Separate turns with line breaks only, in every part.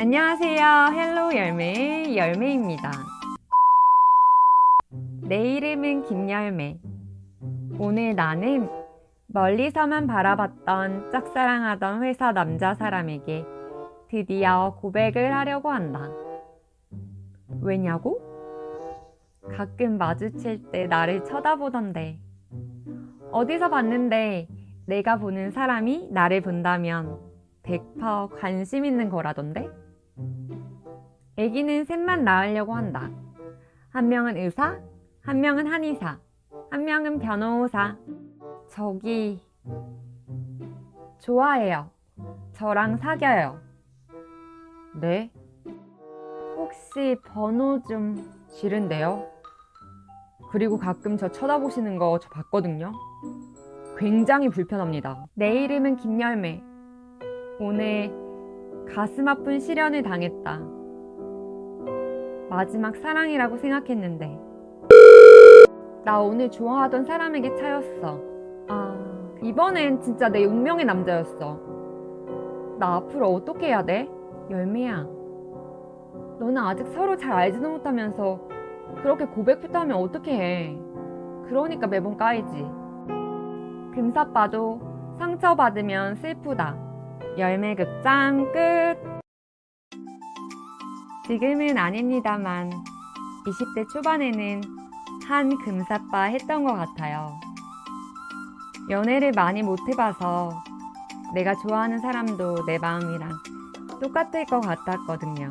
안녕하세요. 헬로 열매의 열매입니다. 내 이름은 김열매. 오늘 나는 멀리서만 바라봤던 짝사랑하던 회사 남자 사람에게 드디어 고백을 하려고 한다. 왜냐고? 가끔 마주칠 때 나를 쳐다보던데. 어디서 봤는데 내가 보는 사람이 나를 본다면 100% 관심 있는 거라던데? 아기는 셋만 낳으려고 한다. 한 명은 의사, 한 명은 한의사, 한 명은 변호사. 저기, 좋아해요. 저랑 사겨요. 네? 혹시 번호 좀 싫은데요? 그리고 가끔 저 쳐다보시는 거 저 봤거든요. 굉장히 불편합니다. 내 이름은 김열매. 오늘 가슴 아픈 시련을 당했다. 마지막 사랑이라고 생각했는데. 나 오늘 좋아하던 사람에게 차였어. 아, 이번엔 진짜 내 운명의 남자였어. 나 앞으로 어떻게 해야 돼? 열매야. 너는 아직 서로 잘 알지도 못하면서 그렇게 고백부터 하면 어떻게 해? 그러니까 매번 까이지. 금사빠도 상처받으면 슬프다. 열매 극장 끝. 지금은 아닙니다만 20대 초반에는 한 금사빠 했던 것 같아요. 연애를 많이 못 해봐서 내가 좋아하는 사람도 내 마음이랑 똑같을 것 같았거든요.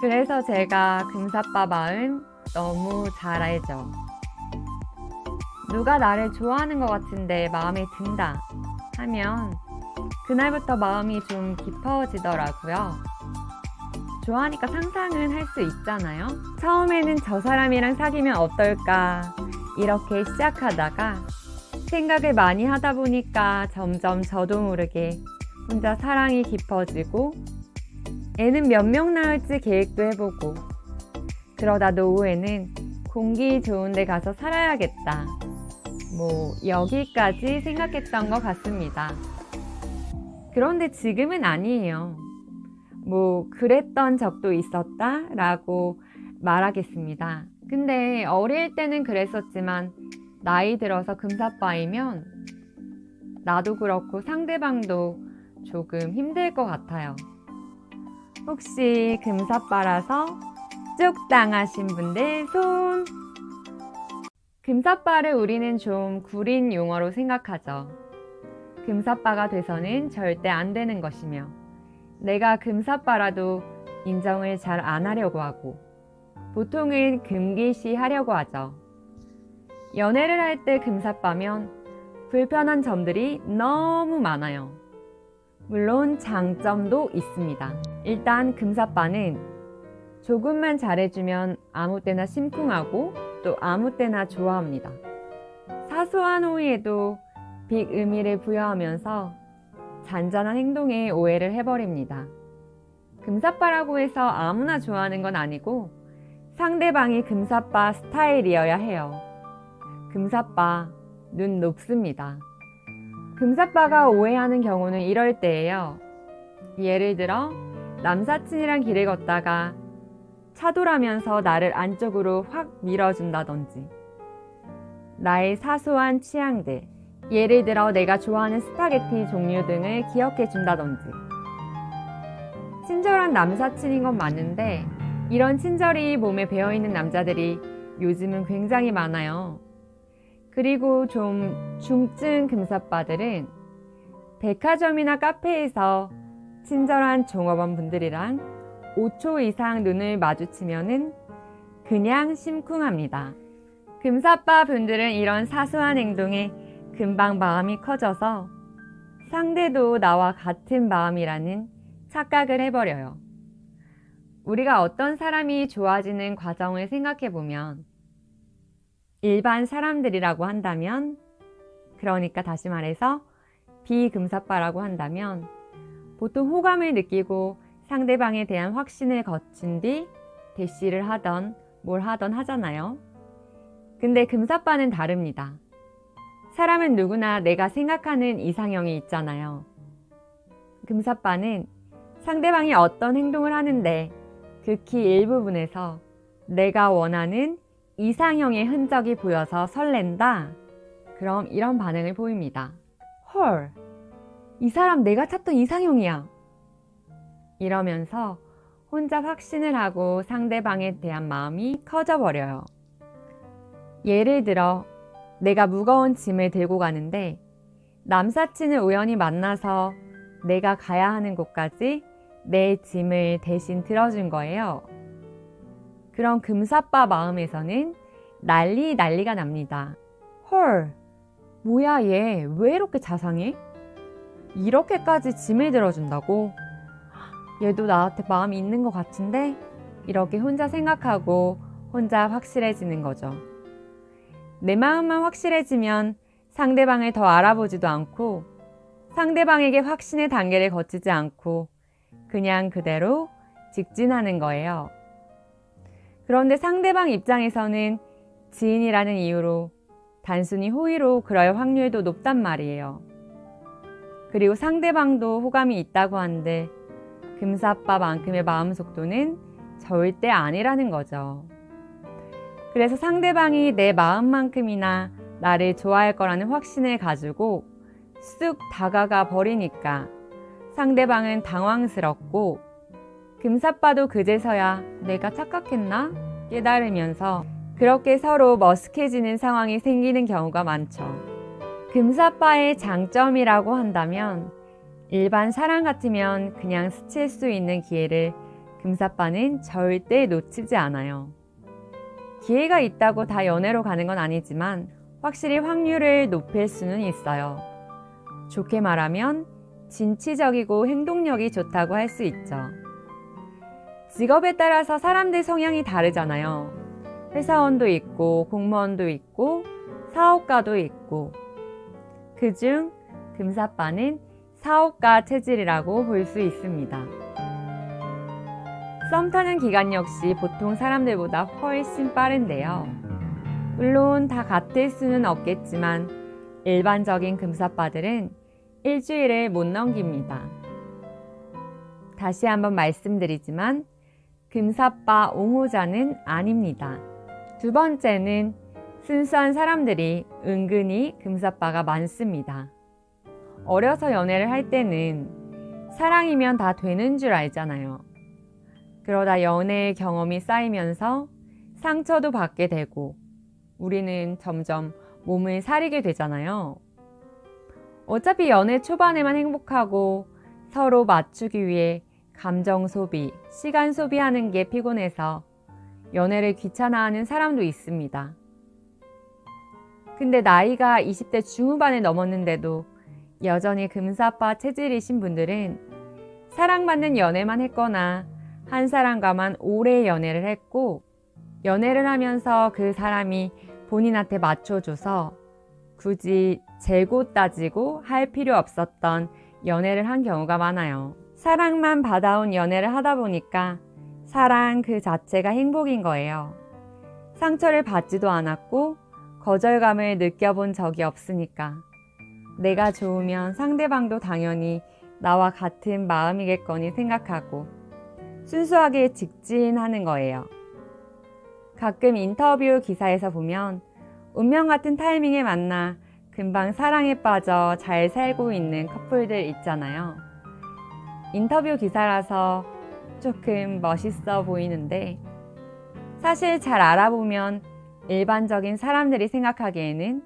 그래서 제가 금사빠 마음 너무 잘 알죠. 누가 나를 좋아하는 것 같은데 마음에 든다 하면 그날부터 마음이 좀 깊어지더라고요. 좋아하니까 상상은 할 수 있잖아요. 처음에는 저 사람이랑 사귀면 어떨까 이렇게 시작하다가 생각을 많이 하다 보니까 점점 저도 모르게 혼자 사랑이 깊어지고 애는 몇 명 낳을지 계획도 해보고 그러다 노후에는 공기 좋은 데 가서 살아야겠다. 뭐 여기까지 생각했던 것 같습니다. 그런데 지금은 아니에요. 뭐 그랬던 적도 있었다 라고 말하겠습니다. 근데 어릴 때는 그랬었지만 나이 들어서 금사빠이면 나도 그렇고 상대방도 조금 힘들 것 같아요. 혹시 금사빠라서 쭉 당하신 분들 손! 금사빠를 우리는 좀 구린 용어로 생각하죠. 금사빠가 돼서는 절대 안 되는 것이며, 내가 금사빠라도 인정을 잘 안 하려고 하고, 보통은 금기시 하려고 하죠. 연애를 할 때 금사빠면 불편한 점들이 너무 많아요. 물론 장점도 있습니다. 일단 금사빠는 조금만 잘해주면 아무 때나 심쿵하고 또 아무 때나 좋아합니다. 사소한 호의에도 빅 의미를 부여하면서 잔잔한 행동에 오해를 해버립니다. 금사빠라고 해서 아무나 좋아하는 건 아니고 상대방이 금사빠 스타일이어야 해요. 금사빠, 눈 높습니다. 금사빠가 오해하는 경우는 이럴 때예요. 예를 들어, 남사친이랑 길을 걷다가 차돌하면서 나를 안쪽으로 확 밀어준다든지, 나의 사소한 취향들, 예를 들어 내가 좋아하는 스파게티 종류 등을 기억해 준다든지, 친절한 남사친인 건 맞는데, 이런 친절이 몸에 배어있는 남자들이 요즘은 굉장히 많아요. 그리고 좀 중증 금사빠들은 백화점이나 카페에서 친절한 종업원 분들이랑 5초 이상 눈을 마주치면은 그냥 심쿵합니다. 금사빠 분들은 이런 사소한 행동에 금방 마음이 커져서 상대도 나와 같은 마음이라는 착각을 해버려요. 우리가 어떤 사람이 좋아지는 과정을 생각해 보면 일반 사람들이라고 한다면, 그러니까 다시 말해서 비금사빠라고 한다면, 보통 호감을 느끼고 상대방에 대한 확신을 거친 뒤 대시를 하던 뭘 하던 하잖아요. 근데 금사빠는 다릅니다. 사람은 누구나 내가 생각하는 이상형이 있잖아요. 금사빠는 상대방이 어떤 행동을 하는데 극히 일부분에서 내가 원하는 이상형의 흔적이 보여서 설렌다. 그럼 이런 반응을 보입니다. 헐, 이 사람 내가 찾던 이상형이야. 이러면서 혼자 확신을 하고 상대방에 대한 마음이 커져버려요. 예를 들어, 내가 무거운 짐을 들고 가는데 남사친을 우연히 만나서 내가 가야 하는 곳까지 내 짐을 대신 들어준 거예요. 그런 금사빠 마음에서는 난리 난리가 납니다. 헐, 뭐야 얘 왜 이렇게 자상해? 이렇게까지 짐을 들어준다고? 얘도 나한테 마음이 있는 것 같은데? 이렇게 혼자 생각하고 혼자 확실해지는 거죠. 내 마음만 확실해지면 상대방을 더 알아보지도 않고 상대방에게 확신의 단계를 거치지 않고 그냥 그대로 직진하는 거예요. 그런데 상대방 입장에서는 지인이라는 이유로 단순히 호의로 그럴 확률도 높단 말이에요. 그리고 상대방도 호감이 있다고 한들 금사빠만큼의 마음 속도는 절대 아니라는 거죠. 그래서 상대방이 내 마음만큼이나 나를 좋아할 거라는 확신을 가지고 쑥 다가가 버리니까 상대방은 당황스럽고 금사빠도 그제서야 내가 착각했나 깨달으면서 그렇게 서로 머쓱해지는 상황이 생기는 경우가 많죠. 금사빠의 장점이라고 한다면 일반 사람 같으면 그냥 스칠 수 있는 기회를 금사빠는 절대 놓치지 않아요. 기회가 있다고 다 연애로 가는 건 아니지만 확실히 확률을 높일 수는 있어요. 좋게 말하면 진취적이고 행동력이 좋다고 할 수 있죠. 직업에 따라서 사람들 성향이 다르잖아요. 회사원도 있고, 공무원도 있고, 사업가도 있고. 그중 금사빠는 사업가 체질이라고 볼 수 있습니다. 썸 타는 기간 역시 보통 사람들보다 훨씬 빠른데요. 물론 다 같을 수는 없겠지만 일반적인 금사빠들은 일주일을 못 넘깁니다. 다시 한번 말씀드리지만 금사빠 옹호자는 아닙니다. 두 번째는 순수한 사람들이 은근히 금사빠가 많습니다. 어려서 연애를 할 때는 사랑이면 다 되는 줄 알잖아요. 그러다 연애의 경험이 쌓이면서 상처도 받게 되고 우리는 점점 몸을 사리게 되잖아요. 어차피 연애 초반에만 행복하고 서로 맞추기 위해 감정 소비, 시간 소비하는 게 피곤해서 연애를 귀찮아하는 사람도 있습니다. 근데 나이가 20대 중후반에 넘었는데도 여전히 금사빠 체질이신 분들은 사랑받는 연애만 했거나 한 사람과만 오래 연애를 했고 연애를 하면서 그 사람이 본인한테 맞춰줘서 굳이 재고 따지고 할 필요 없었던 연애를 한 경우가 많아요. 사랑만 받아온 연애를 하다 보니까 사랑 그 자체가 행복인 거예요. 상처를 받지도 않았고 거절감을 느껴본 적이 없으니까. 내가 좋으면 상대방도 당연히 나와 같은 마음이겠거니 생각하고 순수하게 직진하는 거예요. 가끔 인터뷰 기사에서 보면 운명 같은 타이밍에 만나 금방 사랑에 빠져 잘 살고 있는 커플들 있잖아요. 인터뷰 기사라서 조금 멋있어 보이는데 사실 잘 알아보면 일반적인 사람들이 생각하기에는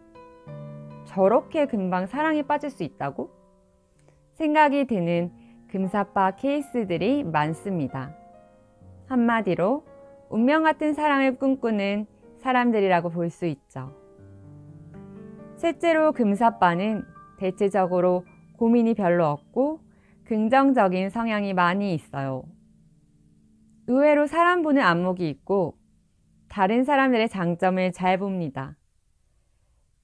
저렇게 금방 사랑에 빠질 수 있다고? 생각이 드는 금사빠 케이스들이 많습니다. 한마디로 운명 같은 사랑을 꿈꾸는 사람들이라고 볼 수 있죠. 실제로 금사빠는 대체적으로 고민이 별로 없고 긍정적인 성향이 많이 있어요. 의외로 사람 보는 안목이 있고 다른 사람들의 장점을 잘 봅니다.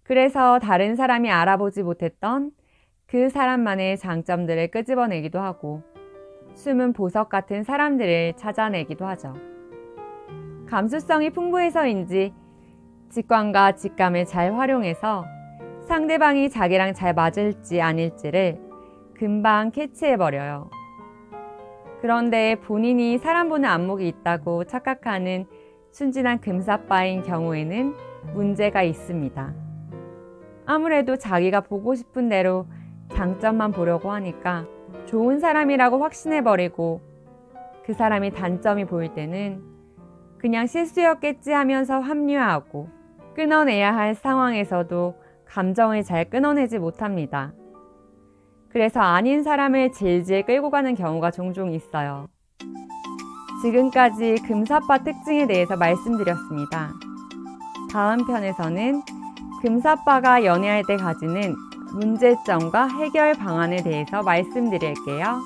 그래서 다른 사람이 알아보지 못했던 그 사람만의 장점들을 끄집어내기도 하고 숨은 보석 같은 사람들을 찾아내기도 하죠. 감수성이 풍부해서인지 직관과 직감을 잘 활용해서 상대방이 자기랑 잘 맞을지 아닐지를 금방 캐치해버려요. 그런데 본인이 사람 보는 안목이 있다고 착각하는 순진한 금사빠인 경우에는 문제가 있습니다. 아무래도 자기가 보고 싶은 대로 장점만 보려고 하니까 좋은 사람이라고 확신해버리고 그 사람이 단점이 보일 때는 그냥 실수였겠지 하면서 합류하고 끊어내야 할 상황에서도 감정을 잘 끊어내지 못합니다. 그래서 아닌 사람을 질질 끌고 가는 경우가 종종 있어요. 지금까지 금사빠 특징에 대해서 말씀드렸습니다. 다음 편에서는 금사빠가 연애할 때 가지는 문제점과 해결 방안에 대해서 말씀드릴게요.